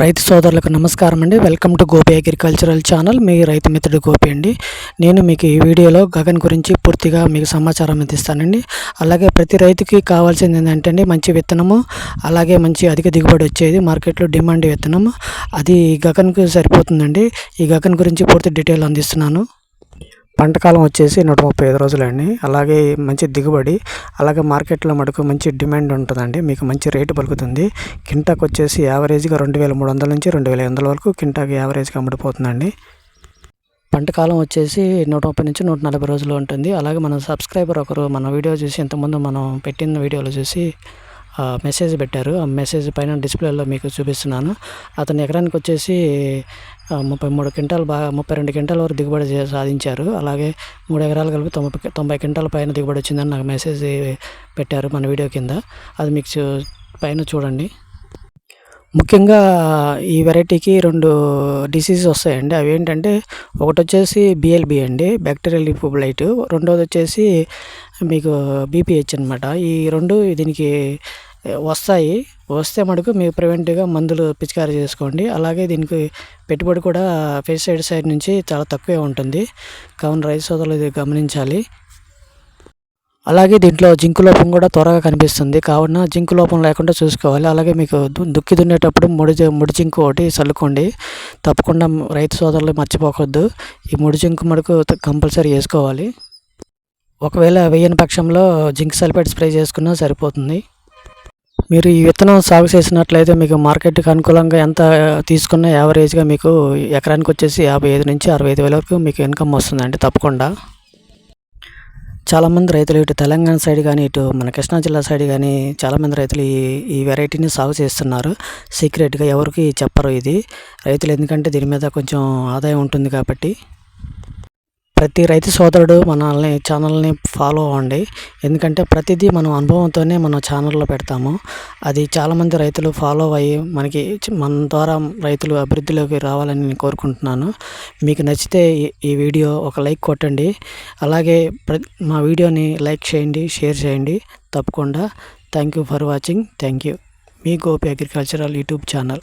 రైతు సోదరులకు నమస్కారం అండి. Welcome to Gopi agricultural channel. మీ రైతు మిత్రుడు గోపి అండి. నేను మీకు ఈ వీడియోలో గగన్ గురించి పూర్తిగా మీకు సమాచారం అందిస్తానండి. అలాగే ప్రతి రైతుకి కావాల్సింది ఏంటంటే అండి మంచి విత్తనము అలాగే మంచి అధిక దిగుబడి వచ్చేది మార్కెట్లో డిమాండ్ విత్తనము. అది గగన్కు సరిపోతుందండి. ఈ గగన్ గురించి పూర్తి డీటెయిల్ అందిస్తున్నాను. పంట కాలం వచ్చేసి నూట ముప్పై ఐదు రోజులండి. అలాగే మంచి దిగుబడి అలాగే మార్కెట్లో మటుకు మంచి డిమాండ్ ఉంటుందండి. మీకు మంచి రేటు పలుకుతుంది. కింటాకు వచ్చేసి యావరేజ్గా రెండు వేల మూడు వందల నుంచి రెండు వేల ఐదు వందల వరకు కింటాకు యావరేజ్గా అమ్ముడిపోతుందండి. పంట కాలం వచ్చేసి నూట ముప్పై నుంచి నూట నలభై రోజులు ఉంటుంది. అలాగే మన సబ్స్క్రైబర్ ఒకరు మన వీడియో చూసి ఇంతకుముందు మనం పెట్టిన వీడియోలు చూసి మెసేజ్ పెట్టారు. ఆ మెసేజ్ పైన డిస్ప్లేలో మీకు చూపిస్తున్నాను. అతని ఎకరానికి వచ్చేసి ముప్పై మూడు క్వింటాలు బాగా ముప్పై రెండు క్వింటాల వరకు దిగుబడి సాధించారు. అలాగే మూడు ఎకరాలు కలిపి తొంభై తొంభై క్వింటాల పైన దిగుబడి వచ్చిందని నాకు మెసేజ్ పెట్టారు మన వీడియో కింద. అది మీకు చూ- పైన చూడండి. ముఖ్యంగా ఈ వెరైటీకి రెండు డిసీజెస్ వస్తాయండి. అవి ఏంటంటే ఒకటి వచ్చేసి బిఎల్బి అండి బ్యాక్టీరియల్ లిపోబ్లైట్ రెండోది వచ్చేసి మీకు బీపీహెచ్ అనమాట ఈ రెండు దీనికి వస్తాయి. వస్తే మటుకు మీరు ప్రివెంటివ్గా మందులు పిచికారీ చేసుకోండి. అలాగే దీనికి పెట్టుబడి కూడా పెస్టిసైడ్ సైడ్ నుంచి చాలా తక్కువే ఉంటుంది. కావున రైతు సోదరులు ఇది గమనించాలి. అలాగే దీంట్లో జింకు లోపం కూడా త్వరగా కనిపిస్తుంది. కావున జింకు లోపం లేకుండా చూసుకోవాలి. అలాగే మీకు దు- దుక్కి దున్నేటప్పుడు ముడి ముడి జింకు ఒకటి చల్లుకోండి. తప్పకుండా రైతు సోదరులు మర్చిపోకూడదు. ఈ ముడి జింకు మడుకు కంపల్సరీ వేసుకోవాలి. ఒకవేళ వేయని పక్షంలో జింక్ సల్ఫేట్ స్ప్రే చేసుకున్నా సరిపోతుంది. మీరు ఈ విత్తనం సాగు చేసినట్లయితే మీకు మార్కెట్కి అనుకూలంగా ఎంత తీసుకున్న యావరేజ్గా మీకు ఎకరానికి వచ్చేసి యాభై ఐదు నుంచి అరవై ఐదు వేల వరకు మీకు ఇన్కమ్ వస్తుందండి తప్పకుండా. చాలామంది రైతులు ఇటు తెలంగాణ సైడ్ కానీ ఇటు మన కృష్ణా జిల్లా సైడ్ కానీ చాలామంది రైతులు ఈ ఈ వెరైటీని సాగు చేస్తున్నారు. సీక్రెట్గా ఎవరికి చెప్పరు ఇది. రైతులు ఎందుకంటే దీని మీద కొంచెం ఆదాయం ఉంటుంది కాబట్టి. ప్రతి రైతు సోదరుడు మనల్ని ఛానల్ని ఫాలో అవ్వండి. ఎందుకంటే ప్రతిదీ మనం అనుభవంతోనే మన ఛానల్లో పెడతాము. అది చాలామంది రైతులు ఫాలో అయ్యి మనకి మన ద్వారా రైతులు అభివృద్ధిలోకి రావాలని నేను కోరుకుంటున్నాను. మీకు నచ్చితే ఈ- వీడియో ఒక లైక్ కొట్టండి. అలాగే ప్ర మా వీడియోని లైక్ చేయండి షేర్ చేయండి. తప్పకుండా. Thank you for watching. Thank you. Me Gopi agricultural YouTube channel.